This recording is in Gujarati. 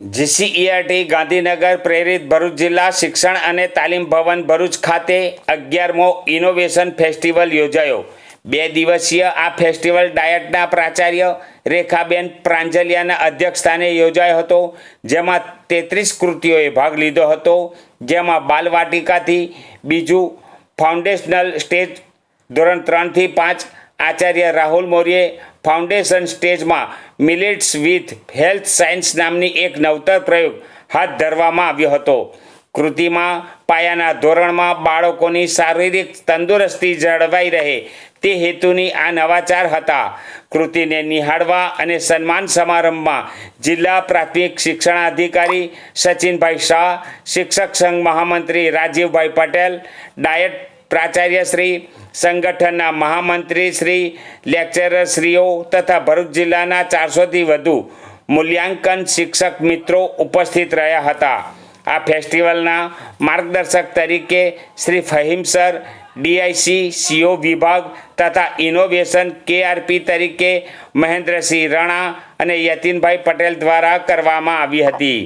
જીસીઈઆરટી ગાંધીનગર પ્રેરિત ભરૂચ જિલ્લા શિક્ષણ અને તાલીમ ભવન ભરૂચ ખાતે અગિયારમો ઇનોવેશન ફેસ્ટિવલ યોજાયો. બે દિવસીય આ ફેસ્ટિવલ ડાયટના પ્રાચાર્ય રેખાબેન પ્રાંજલિયાના અધ્યક્ષસ્થાને યોજાયો હતો, જેમાં તેત્રીસ કૃતિઓએ ભાગ લીધો હતો, જેમાં બાલવાટિકાથી બીજું ફાઉન્ડેશનલ સ્ટેજ ધોરણ ત્રણથી પાંચ આચાર્ય રાહુલ મૌર્યે ફાઉન્ડેશન સ્ટેજમાં મિલેટ્સ વિથ હેલ્થ સાયન્સ નામની એક નવતર પ્રયોગ હાથ ધરવામાં આવ્યો હતો. કૃતિમાં પાયાના ધોરણમાં બાળકોની શારીરિક તંદુરસ્તી જળવાઈ રહે તે હેતુની આ નવાચાર હતા. કૃતિને નિહાળવા અને સન્માન સમારંભમાં જિલ્લા પ્રાથમિક શિક્ષણાધિકારી સચિનભાઈ શાહ, શિક્ષક સંઘ મહામંત્રી રાજીવભાઈ પટેલ, ડાયટ પ્રાચાર્ય શ્રી, સંગઠનના મહામંત્રી શ્રી લેક્ચરર શ્રીઓ તથા ભરૂચ જિલ્લાના ચારસોથી વધુ મૂલ્યાંકન શિક્ષક મિત્રો ઉપસ્થિત રહ્યા હતા. આ ફેસ્ટિવલના માર્ગદર્શક તરીકે Shri Fahim sir, DIC, CO વિભાગ તથા ઇનોવેશન કેઆરપી તરીકે મહેન્દ્રસિંહ રણા અને યતીનભાઈ પટેલ દ્વારા કરવામાં આવી હતી.